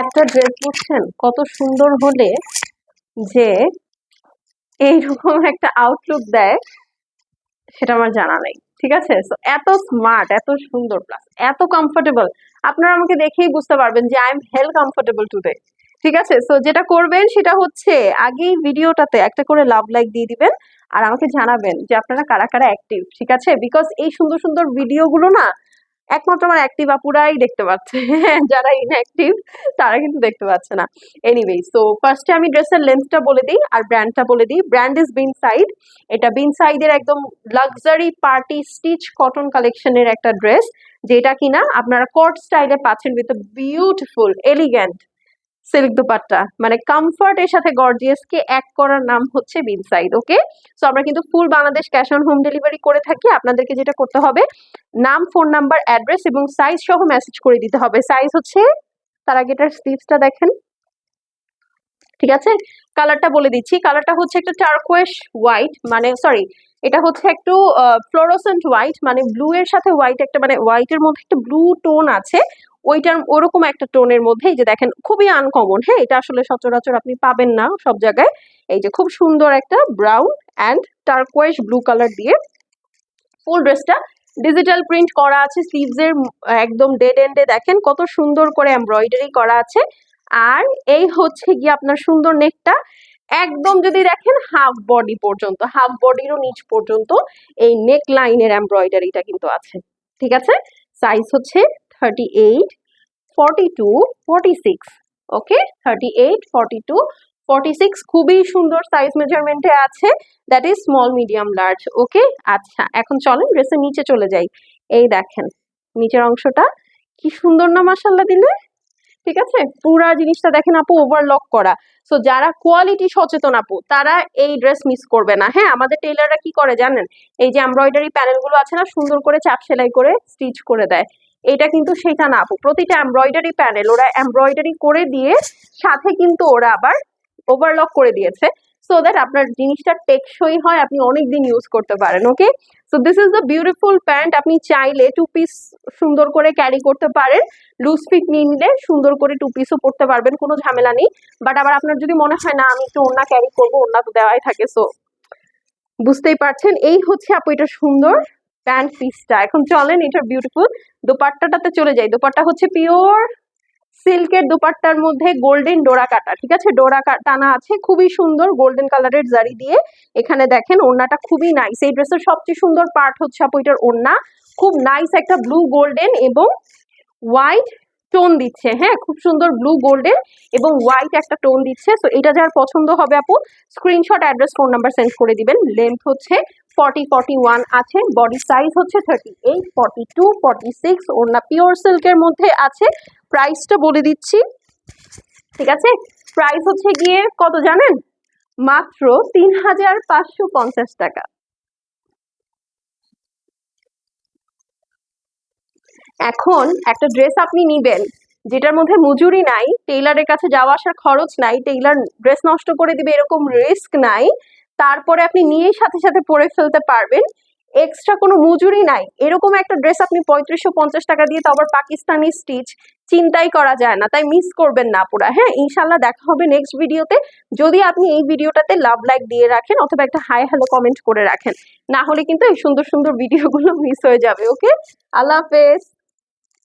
একটা ড্রেস বুঝছেন কত সুন্দর হলে যে এইরকম একটা আউটলুক দেয়, সেটা আমার জানা নেই, ঠিক আছে? এত স্মার্ট এত সুন্দর প্লাস এত কমফোর্টেবল আপনারা আমাকে দেখেই বুঝতে পারবেন যে I am hell comfortable today ঠিক আছে? সো যেটা করবেন সেটা হচ্ছে আগেই ভিডিওটাতে একটা করে লাভ লাইক দিয়ে দিবেন আর আমাকে জানাবেন যে আপনারা কারা কারা অ্যাক্টিভ ঠিক আছে? বিকজ এই সুন্দর সুন্দর ভিডিওগুলো না একমাত্র আমার অ্যাক্টিভ আপুরাই দেখতে পাচ্ছে। যারা ইনঅ্যাক্টিভ তারা কিন্তু দেখতে পাচ্ছে না। এনিওয়ে সো ফার্স্টে আমি ড্রেসের লেন্থটা বলে দিই আর ব্র্যান্ডটা বলে দিই। ব্র্যান্ড ইজ বিন সাইড এটা বিন সাইডের একদম লাক্সারি পার্টি স্টিচ কটন কালেকশনের একটা ড্রেস যেটা কিনা আপনারা কট স্টাইলে পাচ্ছেন with beautiful elegant silk dupatta. মানে কমফর্ট এর সাথে গর্জিয়াস কে এক করার নাম হচ্ছে বিন সাইড ওকে সো আমরা কিন্তু full Bangladesh cash on home delivery করে থাকি। আপনাদেরকে যেটা করতে হবে নাম ফোন নাম্বার অ্যাড্রেস এবং সাইজ সহ মেসেজ করে দিতে হবে। সাইজ হচ্ছে, তার আগে এটার স্লিভসটা দেখেন। ঠিক আছে? কালারটা বলে দিচ্ছি। কালারটা হচ্ছে একটা টার্কোয়েশ হোয়াইট মানে সরি এটা হচ্ছে একটু ফ্লোরোসেন্ট হোয়াইট মানে ব্লু এর সাথে হোয়াইট একটা মানে হোয়াইটের মধ্যে একটা ব্লু টোন আছে। ওইটার, ওরকম একটা টোনের মধ্যে, এই যে দেখেন, খুবই আনকমন হ্যাঁ এটা আসলে সচরাচর আপনি পাবেন না সব জায়গায়। এই যে খুব সুন্দর একটা brown and turquoise blue colour দিয়ে ফুল ড্রেসটা ডিজিটাল প্রিন্ট করা আছে স্লিভস এর, একদম ডেড এন্ডে দেখেন কত সুন্দর করে এমব্রয়ডারি করা আছে। আর এই হচ্ছে গিয়ে আপনার সুন্দর নেকটা একদম যদি দেখেন হাফ বডি পর্যন্ত হাফ বডিরও নিচ পর্যন্ত এই নেক লাইনের এমব্রয়ডারিটা কিন্তু আছে। ঠিক আছে? সাইজ হচ্ছে thirty eight forty two forty six okay thirty eight forty two forty six খুবই সুন্দর সাইজ মেজারমেন্টে আছে। That is small medium large okay আচ্ছা এখন চলেন ড্রেসের নিচে চলে যাই। এই দেখেন, নিচের অংশটা কি সুন্দর না মাসাল্লা দিলে? ঠিক আছে? পুরা জিনিসটা দেখেন আপু ওভারলক করা। সো যারা কোয়ালিটি সচেতন আপু, তারা এই ড্রেস মিস করবে না। হ্যাঁ আমাদের টেলাররা কি করে জানেন? এই যে এমব্রয়ডারি প্যানেলগুলো আছে না, সুন্দর করে চাপ সেলাই করে স্টিচ করে দেয়। এটা কিন্তু সেটা না আপু, প্রতিটা এমব্রয়ডারি প্যানেল ওরা এমব্রয়ডারি করে দিয়ে, সাথে কিন্তু ওরা আবার ওভারলক করে দিয়েছে সো দ্যাট আপনার জিনিসটা টেকসই হয়, আপনি অনেক দিন ইউজ করতে পারেন okay so this is the beautiful pant আপনি চাইলে টু পিস সুন্দর করে ক্যারি করতে পারেন লুজ ফিট নিলে সুন্দর করে টু পিসও পরতে পারবেন, কোনো ঝামেলা নেই। বাট আবার আপনার যদি মনে হয়, না, আমি একটু ওনা ক্যারি করব, ওড়না তো দেওয়াই থাকে। সো বুঝতেই পারছেন? এই হচ্ছে আপু এটা সুন্দর প্যান্ট পিসটা এখন চলেন, এটার বিউটিফুল দোপাট্টাটাতে চলে যাই। দোপাট্টা হচ্ছে পিওর সিল্কের দোপাট্টার মধ্যে গোল্ডেন ডোরা কাটা, ঠিক আছে? ডোরা টানা আছে, খুবই সুন্দর গোল্ডেন কালারের জারি দিয়ে। এখানে দেখেন ওড়নাটা খুবই নাইস এই ড্রেসের সবচেয়ে সুন্দর পার্ট হচ্ছে আপু এটার ওড়না। খুব নাইস একটা ব্লু গোল্ডেন এবং হোয়াইট টোন দিচ্ছে হ্যাঁ? খুব সুন্দর ব্লু গোল্ডেন এবং হোয়াইট একটা টোন দিচ্ছে। সো এটা যার পছন্দ হবে আপু screenshot address phone number send করে দিবেন। লেন্থ হচ্ছে ফর্টি ফর্টি ওয়ান আছে বডি সাইজ হচ্ছে thirty eight forty two forty six ওড়না পিওর সিল্কের মধ্যে আছে। প্রাইসটা বলে দিচ্ছি। ঠিক আছে? প্রাইস হচ্ছে গিয়ে কত জানেন? মাত্র তিন হাজার পাঁচশো পঞ্চাশ টাকা। এখন একটা ড্রেস আপনি নিবেন, যেটার মধ্যে মজুরি নাই, টেইলারের কাছে যাওয়া আসার খরচ নাই, টেইলার ড্রেস নষ্ট করে দিবে এরকম রিস্ক নাই, তারপরে আপনি নিয়েই সাথে সাথে পরে ফেলতে পারবেন। এক্সট্রা কোনো মজুরি নাই, এরকম একটা ড্রেস আপনি পঁয়ত্রিশশো পঞ্চাশ টাকা দিয়ে তো আবার পাকিস্তানি স্টিচ চিন্তাই করা যায় না, তাই মিস করবেন না পুরা। হ্যাঁ ইনশাল্লাহ দেখা হবে নেক্সট ভিডিওতে যদি আপনি এই ভিডিওটাতে লাভ লাইক দিয়ে রাখেন অথবা একটা হাই হ্যালো কমেন্ট করে রাখেন, না হলে কিন্তু এই সুন্দর সুন্দর ভিডিওগুলো মিস হয়ে যাবে ওকে আল্লাহ হাফেজ।